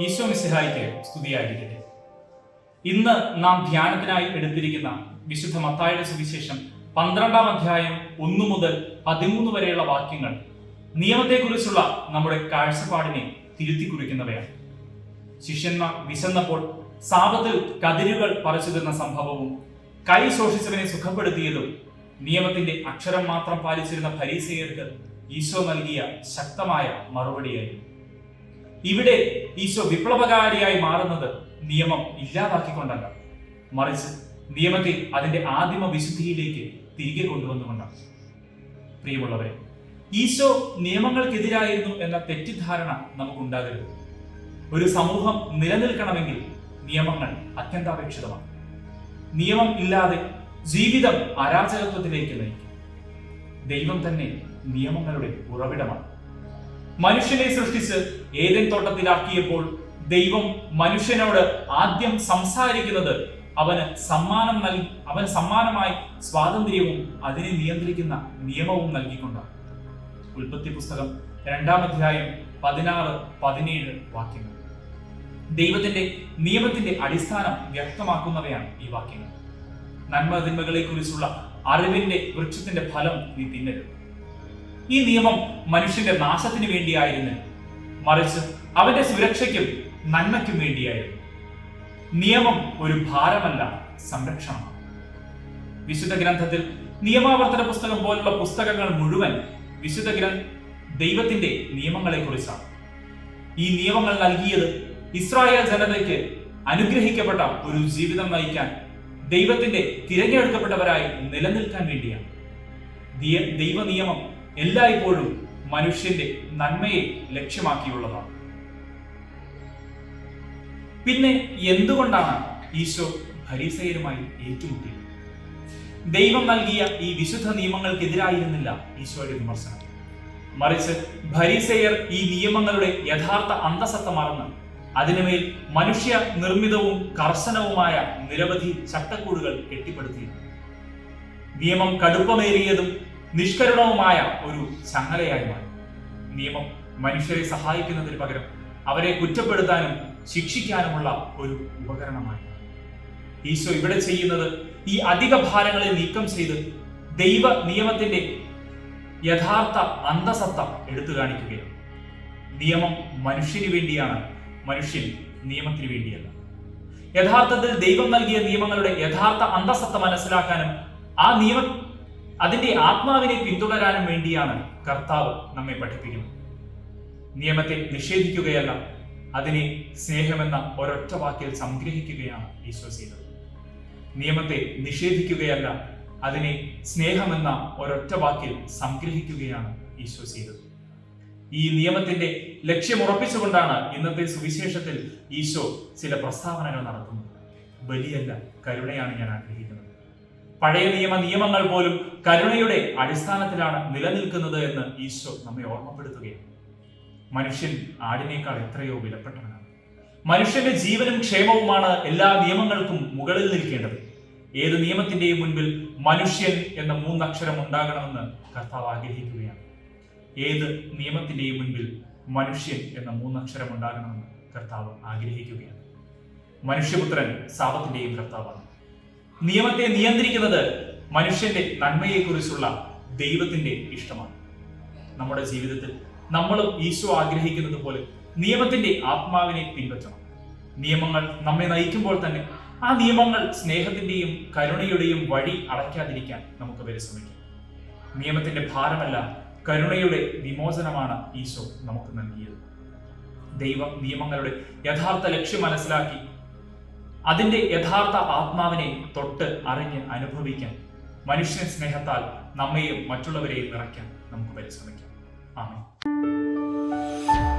ഈശോ മിസിഹായിക്ക് സ്തുതിയായിരിക്കട്ടെ. ഇന്ന് നാം ധ്യാനത്തിനായി എടുത്തിരിക്കുന്ന വിശുദ്ധ മത്തായുടെ സുവിശേഷം പന്ത്രണ്ടാം അധ്യായം ഒന്നു മുതൽ പതിമൂന്ന് വരെയുള്ള വാക്യങ്ങൾ നിയമത്തെക്കുറിച്ചുള്ള നമ്മുടെ കാഴ്ചപ്പാടിനെ തിരുത്തി കുറിക്കുന്നവയാണ് ശിഷ്യന്മാർ വിശന്നപ്പോൾ സാപത്തിൽ കതിരുകൾ പറിച്ചു തന്ന സംഭവവും കൈ ശോഷിച്ചവനെ സുഖപ്പെടുത്തിയതും നിയമത്തിന്റെ അക്ഷരം മാത്രം പാലിച്ചിരുന്ന ഫരീസയർക്ക് ഈശോ നൽകിയ ശക്തമായ മറുപടിയായിരുന്നു. ഇവിടെ ഈശോ വിപ്ലവകാരിയായി മാറുന്നത് നിയമം ഇല്ലാതാക്കിക്കൊണ്ടല്ല. മറിച്ച് നിയമത്തെ അതിന്റെ ആദിമ വിശുദ്ധിയിലേക്ക് തിരികെ കൊണ്ടുവന്നുകൊണ്ടാണ്. പ്രിയമുള്ളവരെ ഈശോ നിയമങ്ങൾക്കെതിരായിരുന്നു എന്ന തെറ്റിദ്ധാരണ നമുക്കുണ്ടാകരുത്. ഒരു സമൂഹം നിലനിൽക്കണമെങ്കിൽ നിയമങ്ങൾ അത്യന്താപേക്ഷിതമാണ്. നിയമം ഇല്ലാതെ ജീവിതം അരാജകത്വത്തിലേക്ക് നയിക്കും. ദൈവം തന്നെ നിയമങ്ങളുടെ ഉറവിടമാണ്. മനുഷ്യനെ സൃഷ്ടിച്ച് ഏതൻ തോട്ടത്തിലാക്കിയപ്പോൾ ദൈവം മനുഷ്യനോട് ആദ്യം സംസാരിക്കുന്നത് അവന് സമ്മാനം നൽകി അവൻ സമ്മാനമായി സ്വാതന്ത്ര്യവും അതിനെ നിയന്ത്രിക്കുന്ന നിയമവും നൽകിക്കൊണ്ടാണ്. ഉൽപ്പത്തി പുസ്തകം രണ്ടാം അധ്യായം പതിനാറ് പതിനേഴ് വാക്യങ്ങൾ. ദൈവത്തിന്റെ നിയമത്തിന്റെ അടിസ്ഥാനം വ്യക്തമാക്കുന്നവയാണ് ഈ വാക്യങ്ങൾ. നന്മ തിന്മകളെ കുറിച്ചുള്ള അറിവിന്റെ വൃക്ഷത്തിന്റെ ഫലം നീ തിന്നരുത്. ഈ നിയമം മനുഷ്യന്റെ നാശത്തിന് വേണ്ടിയായിരുന്നു. മറിച്ച് അവന്റെ സുരക്ഷയ്ക്കും നന്മയ്ക്കും വേണ്ടിയായിരുന്നു. നിയമം ഒരു ഭാരമല്ല സംരക്ഷണം. വിശുദ്ധ ഗ്രന്ഥത്തിൽ നിയമാവർത്തന പുസ്തകം പോലുള്ള പുസ്തകങ്ങൾ മുഴുവൻ വിശുദ്ധ ഗ്രന്ഥ ദൈവത്തിന്റെ നിയമങ്ങളെ കുറിച്ചാണ് ഈ നിയമങ്ങൾ നൽകിയത് ഇസ്രായേൽ ജനതയ്ക്ക് അനുഗ്രഹിക്കപ്പെട്ട ഒരു ജീവിതം നയിക്കാൻ ദൈവത്തിന്റെ തിരഞ്ഞെടുക്കപ്പെട്ടവരായി നിലനിൽക്കാൻ വേണ്ടിയാണ്. ദൈവ നിയമം എല്ലായ്പ്പോഴും മനുഷ്യന്റെ നന്മയെ ലക്ഷ്യമാക്കിയുള്ളതാണ്. പിന്നെ എന്തുകൊണ്ടാണ് ഈശോ ഭരീസയരുമായി ഏറ്റുമുട്ടിയത്? ദൈവം നൽകിയ ഈ വിശുദ്ധ നിയമങ്ങൾക്കെതിരായിരുന്നില്ല ഈശോയുടെ വിമർശനം. മറിച്ച് ഭരീസയർ ഈ നിയമങ്ങളുടെ യഥാർത്ഥ അന്തസത്ത മറന്ന് അതിനുമേൽ മനുഷ്യ നിർമ്മിതവും കർശനവുമായ നിരവധി ചട്ടക്കൂടുകൾ കെട്ടിപ്പടുത്തിയിരുന്നു. നിയമം കടുപ്പമേറിയതും നിഷ്കരുണവുമായ ഒരു ചങ്ങലയായി മാറി. നിയമം മനുഷ്യരെ സഹായിക്കുന്നതിന് പകരം അവരെ കുറ്റപ്പെടുത്താനും ശിക്ഷിക്കാനുമുള്ള ഒരു ഉപകരണമായി ഈശോ ഇവിടെ ചെയ്യുന്നത് ഈ അധിക ഭാരങ്ങളെ നീക്കം ചെയ്ത് ദൈവ നിയമത്തിന്റെ യഥാർത്ഥ അന്തസത്ത എടുത്തു കാണിക്കുകയാണ്. നിയമം മനുഷ്യന് വേണ്ടിയാണ് മനുഷ്യൻ നിയമത്തിന് വേണ്ടിയല്ല. യഥാർത്ഥത്തിൽ ദൈവം നൽകിയ നിയമങ്ങളുടെ യഥാർത്ഥ അന്തസത്ത മനസ്സിലാക്കാനും ആ നിയമം അതിന്റെ ആത്മാവിനെ പിന്തുടരാനും വേണ്ടിയാണ് കർത്താവ് നമ്മെ പഠിപ്പിക്കുന്നത്. നിയമത്തെ നിഷേധിക്കുകയല്ല അതിനെ സ്നേഹമെന്ന ഒരൊറ്റ വാക്കിൽ സംഗ്രഹിക്കുകയാണ് ഈശോ ചെയ്തത് നിയമത്തെ നിഷേധിക്കുകയല്ല അതിനെ സ്നേഹമെന്ന ഒരൊറ്റ വാക്കിൽ സംഗ്രഹിക്കുകയാണ് ഈശോ ചെയ്തത് ഈ നിയമത്തിന്റെ ലക്ഷ്യം ഉറപ്പിച്ചുകൊണ്ടാണ് ഇന്നത്തെ സുവിശേഷത്തിൽ ഈശോ ചില പ്രസ്താവനകൾ നടത്തുന്നത്. ബലിയല്ല കരുണയാണ് ഞാൻ ആഗ്രഹിക്കുന്നത്. പഴയ നിയമ നിയമങ്ങൾ പോലും കരുണയുടെ അടിസ്ഥാനത്തിലാണ് നിലനിൽക്കുന്നത് എന്ന് ഈശോ നമ്മെ ഓർമ്മപ്പെടുത്തുകയാണ്. മനുഷ്യൻ ആടിനേക്കാൾ എത്രയോ വിലപ്പെട്ടവനാണ്. മനുഷ്യന്റെ ജീവനും ക്ഷേമവുമാണ് എല്ലാ നിയമങ്ങൾക്കും മുകളിൽ നിൽക്കേണ്ടത്. ഏത് നിയമത്തിന്റെയും മുൻപിൽ മനുഷ്യൻ എന്ന മൂന്നക്ഷരം ഉണ്ടാകണമെന്ന് കർത്താവ് ആഗ്രഹിക്കുകയാണ്. ഏത് നിയമത്തിന്റെയും മുൻപിൽ മനുഷ്യൻ എന്ന മൂന്നക്ഷരം ഉണ്ടാകണമെന്ന് കർത്താവ് ആഗ്രഹിക്കുകയാണ്. മനുഷ്യപുത്രൻ സാപത്തിന്റെയും കർത്താവാണ്. നിയമത്തെ നിയന്ത്രിക്കുന്നത് മനുഷ്യന്റെ നന്മയെക്കുറിച്ചുള്ള ദൈവത്തിന്റെ ഇഷ്ടമാണ്. നമ്മുടെ ജീവിതത്തിൽ നമ്മളും ഈശോ ആഗ്രഹിക്കുന്നത് പോലെ നിയമത്തിന്റെ ആത്മാവിനെ പിൻപറ്റണം നിയമങ്ങൾ നമ്മെ നയിക്കുമ്പോൾ തന്നെ ആ നിയമങ്ങൾ സ്നേഹത്തിന്റെയും കരുണയുടെയും വഴി അടയ്ക്കാതിരിക്കാൻ നമുക്ക് പരിശ്രമിക്കാം നിയമത്തിന്റെ ഭാരമല്ല കരുണയുടെ വിമോചനമാണ് ഈശോ നമുക്ക് നൽകിയത്. ദൈവം നിയമങ്ങളുടെ യഥാർത്ഥ ലക്ഷ്യം മനസ്സിലാക്കി അതിന്റെ യഥാർത്ഥ ആത്മാവിനെ തൊട്ട് അറിഞ്ഞ് അനുഭവിക്കാൻ മനുഷ്യ സ്നേഹത്താൽ നമ്മെയും മറ്റുള്ളവരെയും നിറയ്ക്കാൻ നമുക്ക് പരിശ്രമിക്കാം. ആമേ